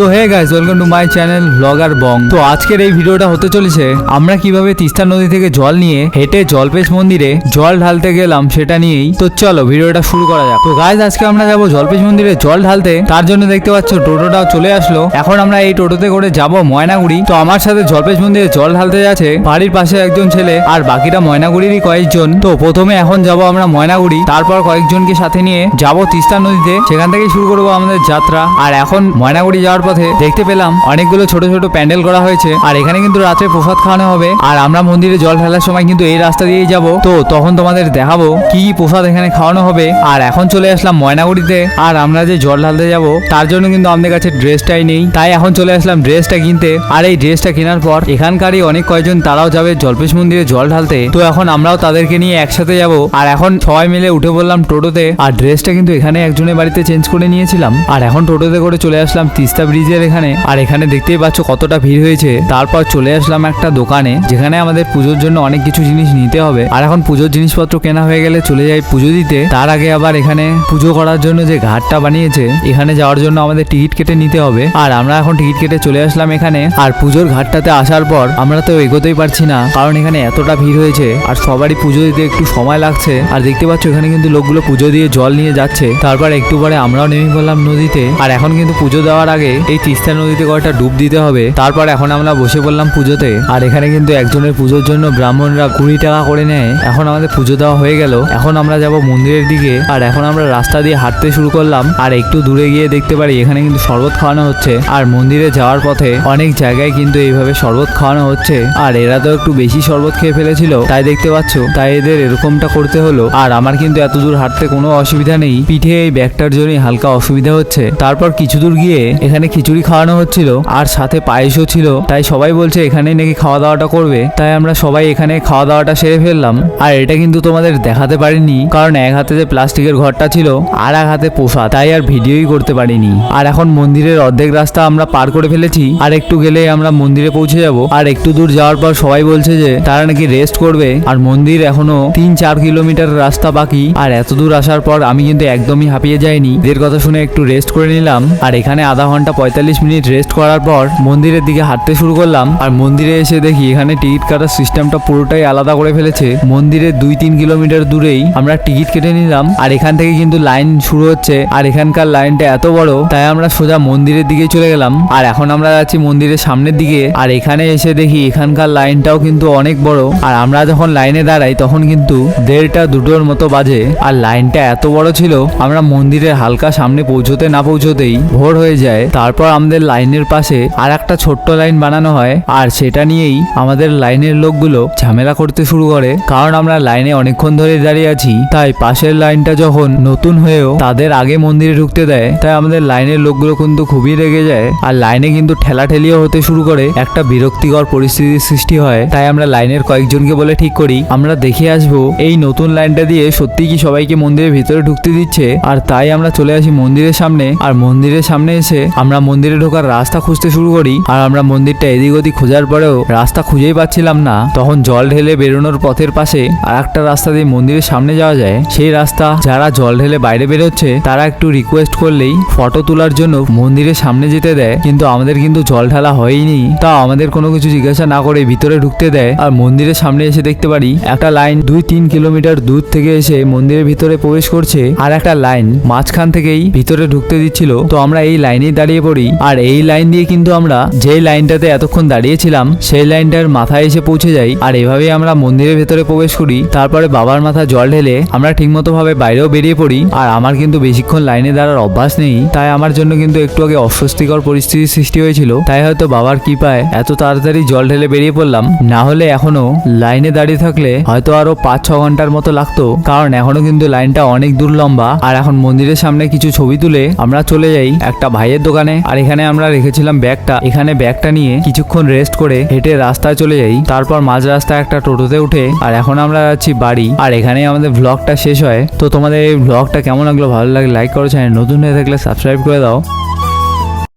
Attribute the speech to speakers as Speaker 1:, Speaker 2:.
Speaker 1: তো hey guys welcome to my channel blogger Bong তো আজকের এই ভিডিওটা হতে চলেছে, আমরা কীভাবে তিস্তা নদী থেকে জল নিয়ে হেঁটে জলপেশ মন্দিরে জল ঢালতে গেলাম সেটা নিয়েই। তো চলো ভিডিওটা শুরু করা যাক। তো গাইস আজকে আমরা যাব জলপেশ মন্দিরে জল ঢালতে। তার জন্য দেখতে পাচ্ছ টোটোটাও চলে আসলো। এখন আমরা এই টোটোতে করে যাব ময়নাগুড়ি। তো আমার সাথে জলপেশ মন্দিরে জল ঢালতে যাচ্ছে বাড়ির পাশে একজন ছেলে আর বাকিটা ময়নাগুড়িরই কয়েকজন। তো প্রথমে এখন যাব আমরা ময়নাগুড়ি, তারপর কয়েকজনকে সাথে নিয়ে যাব তিস্তা নদীতে। সেখান থেকেই শুরু করব আমাদের যাত্রা। আর এখন ময়নাগুড়ি যাওয়ার পথে দেখতে পেলাম অনেকগুলো ছোট ছোট প্যান্ডেল করা হয়েছে। আর এখানে কিন্তু রাত্রে প্রসাদ খাওয়ানো হবে। আর আমরা মন্দিরে জল ঢালার সময় কিন্তু এই রাস্তা দিয়েই যাব। তো তখন তোমাদের দেখাবো কি কি প্রসাদ এখানে খাওয়ানো হবে। আর এখন চলে আসলাম ময়নাগুড়িতে। আর আমরা যে জল ঢালতে যাব, তার জন্য কিন্তু আমাদের কাছে ড্রেসটাই নেই। তাই এখন চলে আসলাম ড্রেসটা কিনতে। আর এই ড্রেসটা কেনার পর এখানকারই অনেক কয়েকজন তারাও যাবে জলপেশ মন্দিরে জল ঢালতে। তো এখন আমরাও তাদেরকে নিয়ে একসাথে যাব। আর এখন সবাই মিলে উঠে বললাম টোটোতে। আর ড্রেসটা কিন্তু এখানে একজনের বাড়িতে চেঞ্জ করে নিয়েছিলাম। আর এখন টোটোতে করে চলে আসলাম তিস্তা ব্রিজের এখানে। আর এখানে দেখতেই পাচ্ছ কতটা ভিড় হয়েছে। তারপর চলে আসলাম একটা দোকানে, যেখানে আমাদের পুজোর জন্য অনেক কিছু জিনিস নিতে হবে। আর এখন পুজোর জিনিসপত্র কেনা হয়ে গেলে চলে যাই পুজো দিতে। তার আগে আবার এখানে পুজো করার জন্য যে ঘাটটা বানিয়েছে, এখানে যাওয়ার জন্য আমাদের টিকিট কেটে নিতে হবে। আর আমরা এখন টিকিট কেটে চলে আসলাম এখানে। আর পুজোর ঘাটটাতে আসার পর আমরা তো এগোতেই পারছি না, কারণ এখানে এতটা ভিড় হয়েছে। আর সবারই পুজো দিতে একটু সময় লাগছে। আর দেখতে পাচ্ছ এখানে কিন্তু লোকগুলো পুজো দিয়ে জল নিয়ে যাচ্ছে। তারপর একটু পরে আমরাও নেমে পড়লাম নদীতে। আর এখন কিন্তু পুজো দেওয়ার আগে এই তিস্তা নদীতে কয়েকটা ডুব দিতে হবে। তারপর এখন আমরা বসে পড়লাম পুজোতে। আর এখানে কিন্তু একজনের পুজোর জন্য ব্রাহ্মণরা কুড়ি টাকা করে নেয়। এখন আমাদের পুজো দেওয়া হয়ে গেল। এখন আমরা যাব মন্দিরের দিকে। আর এখন আমরা রাস্তা দিয়ে হাঁটতে শুরু করলাম। আর একটু দূরে গিয়ে দেখতে পারি এখানে কিন্তু শরবত খাওয়ানো হচ্ছে। আর মন্দিরে যাওয়ার পথে অনেক জায়গায় কিন্তু এইভাবে শরবত খাওয়ানো হচ্ছে। আর এরা তো একটু বেশি শরবত খেয়ে ফেলেছিল, তাই দেখতে পাচ্ছ? তাই এদের এরকমটা করতে হলো। আর আমার কিন্তু এত দূর হাঁটতে কোনো অসুবিধা নেই। পিঠে এই ব্যাগটার জন্যই হালকা অসুবিধা হচ্ছে। তারপর কিছু দূর গিয়ে এখানে খিচুড়ি খাওয়ানো হচ্ছিল আর সাথে পায়েসও ছিল। তাই সবাই বলছে, এখানেই নাকি খাওয়া দাওয়াটা করবে। তাই আমরা সবাই এখানে খাওয়া দাওয়াটা সেরে ফেললাম। আর এটা কিন্তু তোমাদের দেখাতে পারিনি, কারণ এক হাতে যে প্লাস্টিকের ঘরটা ছিল, আর এক হাতে পোষা। তাই আর ভিডিওই করতে পারিনি। আর এখন মন্দিরের অর্ধেক রাস্তা আমরা পার করে ফেলেছি। আর একটু গেলে আমরা মন্দিরে পৌঁছে যাব। আর একটু দূর যাওয়ার পর সবাই বলছে যে, তারা নাকি রেস্ট করবে। আর মন্দির এখনও তিন চার কিলোমিটার রাস্তা বাকি। আর এত দূর আসার পর আমি কিন্তু একদমই হাঁপিয়ে যাইনি। এদের কথা শুনে একটু রেস্ট করে নিলাম। আর এখানে আধা ঘণ্টা পঁয়তাল্লিশ মিনিট রেস্ট করার পর মন্দিরের দিকে হাঁটতে শুরু করলাম। আর মন্দিরে এসে দেখি এখানে টিকিট কাটার সিস্টেমটা পুরোটাই আলাদা করে ফেলেছে। মন্দিরের দুই তিন কিলোমিটার দূরেই আমরা টিকিট কেটে নিলাম। আর এখান থেকে কিন্তু লাইন শুরু হচ্ছে। আর এখানকার লাইনটা এত বড়, তাই আমরা সোজা মন্দিরের দিকে চলে গেলাম। আর এখন আমরা যাচ্ছি মন্দিরের সামনের দিকে। আর এখানে এসে দেখি এখানকার লাইনটাও কিন্তু অনেক বড়। আর আমরা যখন লাইনে দাঁড়াই, তখন কিন্তু দেড়টা দুটোর মতো বাজে। আর লাইনটা এত বড় ছিল, আমরা মন্দিরের হালকা সামনে পৌঁছতে না পৌঁছতেই ভোর হয়ে যায়। তারপর আমাদের লাইনের পাশে আর একটা ছোট্ট লাইন বানানো হয়, আর সেটা নিয়েই আমাদের লাইনের লোকগুলো ঝামেলা করতে শুরু করে। কারণ আমরা লাইনে অনেকক্ষণ ধরে দাঁড়িয়ে আছি, তাই পাশের লাইনটা যখন নতুন হয়েও তাদের আগে মন্দিরে ঢুকতে দেয়, তাই আমাদের লাইনের লোকগুলো কিন্তু খুবই রেগে যায়। আর লাইনে কিন্তু ঠেলাঠেলিও হতে শুরু করে, একটা বিরক্তিকর পরিস্থিতির সৃষ্টি হয়। তাই আমরা লাইনের কয়েকজনকে বলে ঠিক করি, আমরা দেখে আসব এই নতুন লাইনটা দিয়ে সত্যি কি সবাইকে মন্দিরের ভিতরে ঢুকতে দিচ্ছে? আর তাই আমরা চলে আসি মন্দিরের সামনে, আর মন্দিরের সামনে এসে আমরা মন্দিরে ঢোকার রাস্তা খুঁজতে শুরু করি, আর আমরা মন্দিরটা এদিক ওদিক খোঁজার পরেও রাস্তা খুঁজেই পাচ্ছিলাম না। তখন জল ঢেলে বেরোনোর পথের পাশে আর একটা রাস্তা দিয়ে মন্দিরের সামনে যাওয়া যায়। সেই রাস্তা যারা জল ঢেলে বাইরে বেরোচ্ছে, তারা একটু রিকোয়েস্ট করলেই ফটো তোলার জন্য মন্দিরের সামনে যেতে দেয়। কিন্তু আমাদের কিন্তু জল ঢালা হয়নি। তাও আমাদের কোনো কিছু জিজ্ঞাসা না করে ভিতরে ঢুকতে দেয়। আর মন্দিরের সামনে এসে দেখতে পারি, একটা লাইন দুই তিন কিলোমিটার দূর থেকে এসে মন্দিরের ভিতরে প্রবেশ করছে। আর একটা লাইন মাঝখান থেকেই ভিতরে ঢুকতে দিচ্ছিল। তো আমরা এই লাইনেই দাঁড়িয়ে পড়ি আর এই লাইন দিয়ে কিন্তু আমরা যেই লাইনটাতে এতক্ষণ দাঁড়িয়েছিলাম, সেই লাইনটার মাথায় এসে পৌঁছে যাই। আর এভাবেই আমরা মন্দিরের ভেতরে প্রবেশ করি। তারপরে বাবার মাথা জল ঢেলে আমরা ঠিকমতো ভাবে বাইরেও বেরিয়ে পড়ি। আর আমার কিন্তু বেশিক্ষণ লাইনে দাঁড়ার অভ্যাস নেই। তাই আমার জন্য কিন্তু একটু আগে অস্বস্তিকর পরিস্থিতির সৃষ্টি হয়েছিল। তাই হয়তো বাবার কৃপায় এত তাড়াতাড়ি জল ঢেলে বেরিয়ে পড়লাম। না হলে এখনও লাইনে দাঁড়িয়ে থাকলে হয়তো আরও পাঁচ ছ ঘণ্টার মতো লাগতো। কারণ এখনও কিন্তু লাইনটা অনেক দূর লম্বা। আর এখন মন্দিরের সামনে কিছু ছবি তুলে আমরা চলে যাই একটা ভাইয়ের দোকানে। আর এখানে আমরা রেখেছিলাম ব্যাগটা। এখানে ব্যাগটা নিয়ে কিছুক্ষণ রেস্ট করে হেঁটে রাস্তায় চলে যাই। তারপর মাঝ রাস্তায় একটা টোটোতে উঠে আর এখন আমরা যাচ্ছি বাড়ি। আর এখানে আমাদের ব্লগটা শেষ হয়। তো তোমাদের এই ব্লগটা কেমন লাগল? ভালো লাগে লাইক করো চ্যানেল নতুন হয়ে থাকলে সাবস্ক্রাইব করে দাও।